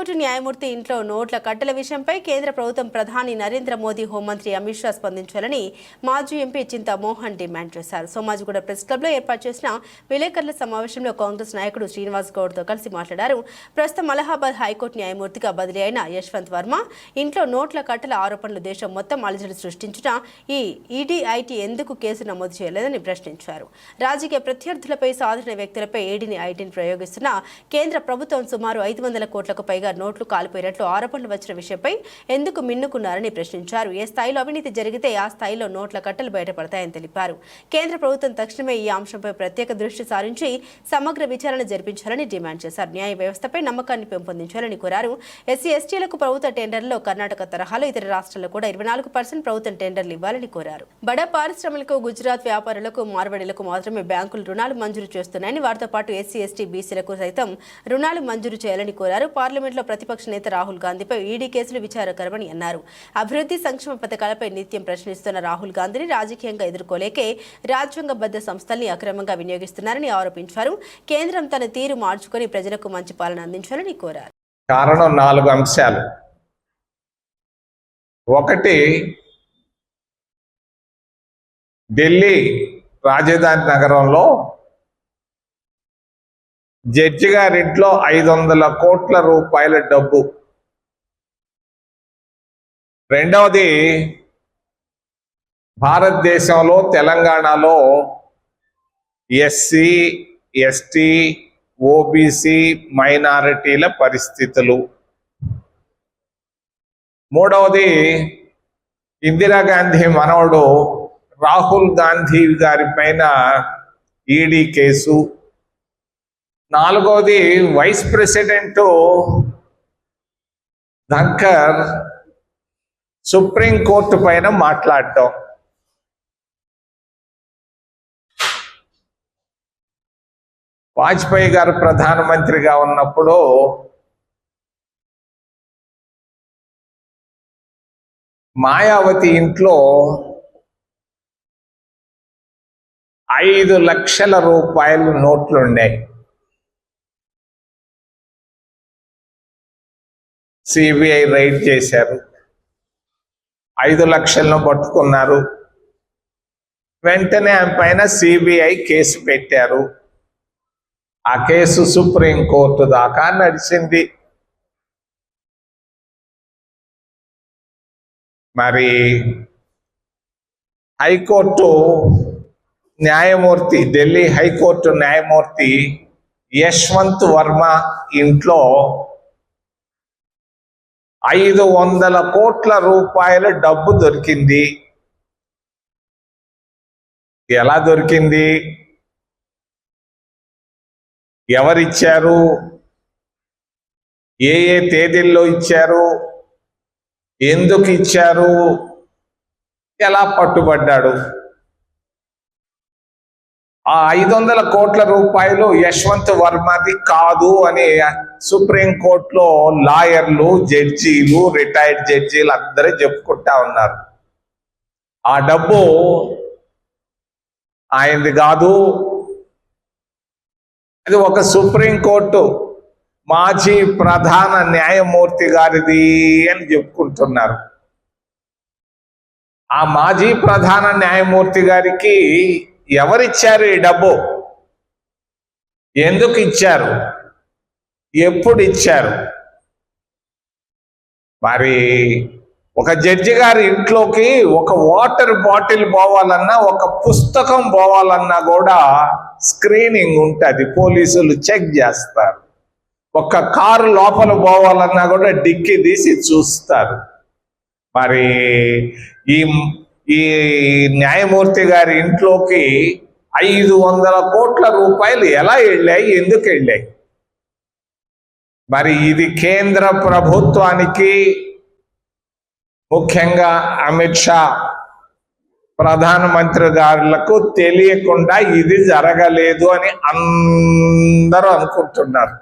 High court న్యాయమూర్తి ఇంట్లో నోట్ల కట్టల విషయంపై కేంద్ర ప్రభుత్వం ప్రధాని నరేంద్ర మోదీ హోంమంత్రి అమిత్ షా స్పందించాలని మాజీ ఎంపీ చింతా మోహన్ డిమాండ్ చేశారు. సోమాజిగూడ ప్రెస్ క్లబ్లో ఏర్పాటు చేసిన విలేకరుల సమావేశంలో కాంగ్రెస్ నాయకుడు శ్రీనివాస్ గౌడ్తో కలిసి మాట్లాడారు. ప్రస్తుతం అలహాబాద్ హైకోర్టు న్యాయమూర్తిగా బదిలీ అయిన యశ్వంత్ వర్మ ఇంట్లో నోట్ల కట్టల ఆరోపణలు దేశం మొత్తం అలజడి సృష్టించుట ఈ ఈడీఐటీ ఎందుకు కేసు నమోదు చేయలేదని ప్రశ్నించారు. రాజకీయ ప్రత్యర్థులపై సాధారణ వ్యక్తులపై ఈడీని ఐటీని ప్రయోగిస్తున్న కేంద్ర ప్రభుత్వం సుమారు ఐదు వందల కోట్లకు పైగా నోట్లు కాలిపోయినట్లు ఆరోపణలు వచ్చిన విషయంపై ఎందుకు మిన్నుకున్నారని ప్రశ్నించారు. ఏ స్థాయిలో అవినీతి జరిగితే ఆ స్థాయిలో నోట్ల కట్టలు బయటపడతాయని తెలిపారు. కేంద్ర ప్రభుత్వం తక్షణమే ఈ అంశంపై ప్రత్యేక దృష్టి సారించి సమగ్ర విచారణ జరిపించాలని డిమాండ్ చేశారు. న్యాయ వ్యవస్థపై నమ్మకాన్ని పెంపొందించాలని కోరారు. ఎస్సీ ఎస్టీలకు ప్రభుత్వ టెండర్లో కర్ణాటక తరహాలో ఇతర రాష్ట్రాల్లో కూడా ఇరవై నాలుగు పర్సెంట్ ప్రభుత్వం టెండర్లు ఇవ్వాలని కోరారు. బడా పారిశ్రమలకు గుజరాత్ వ్యాపారులకు మార్వడిలకు మాత్రమే బ్యాంకులు రుణాలు మంజూరు చేస్తున్నాయని వారితో పాటు ఎస్సీ ఎస్టీ బీసీలకు సైతం రుణాలు మంజూరు చేయాలని కోరారు. పార్లమెంట్లో ప్రతిపక్ష నేత రాహుల్ గాంధీపై ఈడీ కేసులు విచారకరమని అన్నారు. అభివృద్ధి సంక్షేమ పథకాలపై నిత్యం ప్రశ్నిస్తున్న రాహుల్ గాంధీని రాజకీయంగా ఎదుర్కోలేకే రాజ్యాంగబద్ధ సంస్థల్ని అక్రమంగా వినియోగిస్తున్నారని ఆరోపించారు. కేంద్రం తన తీరు మార్చుకొని ప్రజలకు మంచి పాలన అందించాలని కోరారు. కారణం నాలుగు అంశాలు. ఒకటి ఢిల్లీ రాజధాని నగరంలో జడ్జి గారింట్లో ఐదు వందల కోట్ల రూపాయల డబ్బు. రెండవది భారతదేశంలో తెలంగాణలో ఎస్సీ ఎస్టీ ఓబీసీ మైనారిటీల పరిస్థితులు. మూడవది ఇందిరాగాంధీ మనవడు రాహుల్ గాంధీ గారి పైన ఈడీ కేసు. నాలుగవది vice president Dhankhar supreme court పైన మాట్లాడటం. వాజ్పేయి గారు ప్రధానమంత్రిగా ఉన్నప్పుడు మాయావతి ఇంట్లో ఐదు లక్షల రూపాయలు నోట్లుండే సిబిఐ రైడ్ చేశారు. ఐదు లక్షలను పట్టుకున్నారు. వెంటనే ఆమె పైన సిబిఐ కేసు పెట్టారు. ఆ కేసు సుప్రీంకోర్టు దాకా నడిచింది. మరి హైకోర్టు న్యాయమూర్తి ఢిల్లీ హైకోర్టు న్యాయమూర్తి యశ్వంత్ వర్మ ఇంట్లో ఐదు వందల కోట్ల రూపాయల డబ్బు దొరికింది. ఎలా దొరికింది? ఎవరిచ్చారు? ఏ ఏ తేదీల్లో ఇచ్చారు? ఎందుకు ఇచ్చారు? ఎలా పట్టుబడ్డాడు? ఆ ఐదు వందల కోట్ల రూపాయలు యశ్వంత్ వర్మది కాదు అని సుప్రీం కోర్టులో లాయర్లు జడ్జీలు రిటైర్డ్ జడ్జీలు అందరూ చెప్పుకుంటా ఉన్నారు. ఆ డబ్బు ఆయనది కాదు. అది ఒక సుప్రీం కోర్టు మాజీ ప్రధాన న్యాయమూర్తి గారిది అని చెప్పుకుంటున్నారు. ఆ మాజీ ప్రధాన న్యాయమూర్తి గారికి ఎవరిచ్చారు ఈ డబ్బు? ఎందుకు ఇచ్చారు? ఎప్పుడు ఇచ్చారు? మరి ఒక జడ్జి గారి ఇంట్లోకి ఒక వాటర్ బాటిల్ పోవాలన్నా ఒక పుస్తకం పోవాలన్నా కూడా స్క్రీనింగ్ ఉంటుంది. పోలీసులు చెక్ చేస్తారు. ఒక కారు లోపల పోవాలన్నా కూడా డిక్కి తీసి చూస్తారు. మరి ఈ ఈ న్యాయమూర్తి గారి ఇంట్లోకి ఐదు వందల కోట్ల రూపాయలు ఎలా వెళ్ళాయి? ఎందుకు వెళ్ళాయి? మరి ఇది కేంద్ర ప్రభుత్వానికి ముఖ్యంగా అమిత్ షా ప్రధానమంత్రి గారులకు తెలియకుండా ఇది జరగలేదు అని అందరూ అనుకుంటున్నారు.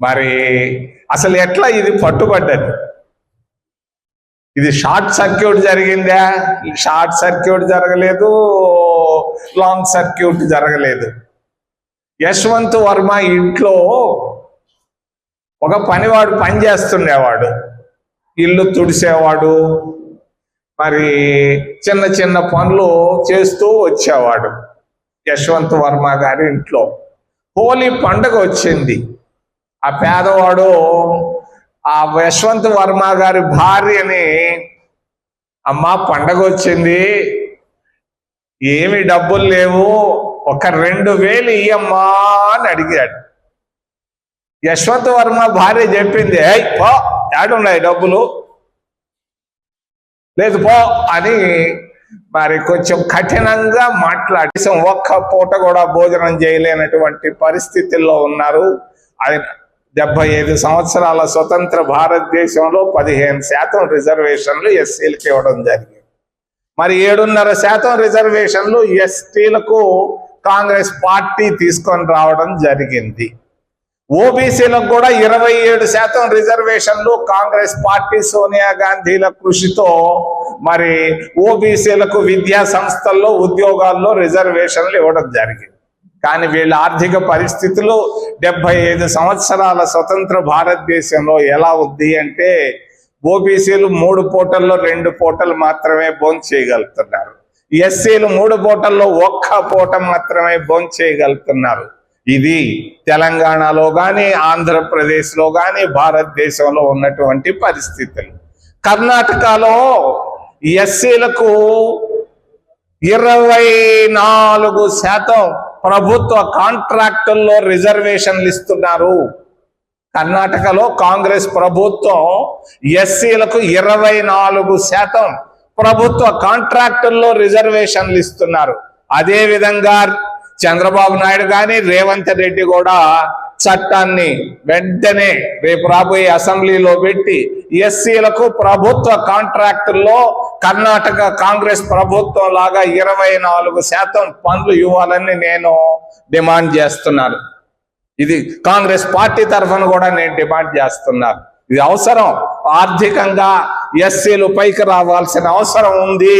మరి అసలు ఎట్లా ఇది పట్టుబడ్డది? ఇది షార్ట్ సర్క్యూట్ జరిగిందా? షార్ట్ సర్క్యూట్ జరగలేదు లాంగ్ సర్క్యూట్ జరగలేదు. యశ్వంత్ వర్మ ఇంట్లో ఒక పనివాడు పని చేస్తుండేవాడు ఇల్లు తుడిసేవాడు మరి చిన్న చిన్న పనులు చేస్తూ వచ్చేవాడు యశ్వంత్ వర్మ గారి ఇంట్లో. హోలీ పండుగ వచ్చింది. ఆ పేదవాడు ఆ యశ్వంత్ వర్మ గారి భార్యని అమ్మ పండగ వచ్చింది ఏమి డబ్బులు లేవు ఒక రెండు వేలు ఇయ్యమ్మా అని అడిగాడు. యశ్వంత్ వర్మ భార్య చెప్పింది ఏయ్ పో ఏడున్నాయి డబ్బులు. లేదు పో అని మరి కొంచెం కఠినంగా మాట్లాడి ఒక్క పూట కూడా భోజనం చేయలేనటువంటి పరిస్థితుల్లో ఉన్నారు. అది డెబ్బై ఐదు సంవత్సరాల స్వతంత్ర భారతదేశంలో పదిహేను శాతం రిజర్వేషన్లు ఎస్సీలకు ఇవ్వడం జరిగింది. మరి ఏడున్నర శాతం రిజర్వేషన్లు ఎస్టీలకు కాంగ్రెస్ పార్టీ తీసుకొని రావడం జరిగింది. ఓబీసీలకు కూడా ఇరవై ఏడు శాతం రిజర్వేషన్లు కాంగ్రెస్ పార్టీ సోనియా గాంధీల కృషితో మరి ఓబీసీలకు విద్యా సంస్థల్లో ఉద్యోగాల్లో రిజర్వేషన్లు ఇవ్వడం జరిగింది. కానీ వీళ్ళ ఆర్థిక పరిస్థితులు డెబ్బై ఐదు సంవత్సరాల స్వతంత్ర భారతదేశంలో ఎలా ఉంది అంటే ఓబీసీలు మూడు పూటల్లో రెండు పూటలు మాత్రమే భోజనం చేయగలుగుతున్నారు ఎస్సీలు మూడు పూటల్లో ఒక్క పూట మాత్రమే భోజనం చేయగలుగుతున్నారు ఇది తెలంగాణలో కానీ ఆంధ్రప్రదేశ్లో కానీ భారతదేశంలో ఉన్నటువంటి పరిస్థితులు. కర్ణాటకలో ఎస్సీలకు ఇరవై నాలుగు శాతం ప్రభుత్వ కాంట్రాక్టుల్లో రిజర్వేషన్లు ఇస్తున్నారు. కర్ణాటకలో కాంగ్రెస్ ప్రభుత్వం ఎస్సీలకు ఇరవై నాలుగు శాతం ప్రభుత్వ కాంట్రాక్టుల్లో రిజర్వేషన్లు ఇస్తున్నారు. అదేవిధంగా చంద్రబాబు నాయుడు కానీ రేవంత్ రెడ్డి కూడా చట్టాన్ని వెంటనే రేపు రాబోయే అసెంబ్లీలో పెట్టి ఎస్సీలకు ప్రభుత్వ కాంట్రాక్టుల్లో కర్ణాటక కాంగ్రెస్ ప్రభుత్వం లాగా ఇరవై నాలుగు శాతం పనులు ఇవ్వాలని నేను డిమాండ్ చేస్తున్నాను. ఇది కాంగ్రెస్ పార్టీ తరఫున కూడా నేను డిమాండ్ చేస్తున్నాను. ఇది అవసరం. ఆర్థికంగా ఎస్సీలు పైకి రావాల్సిన అవసరం ఉంది.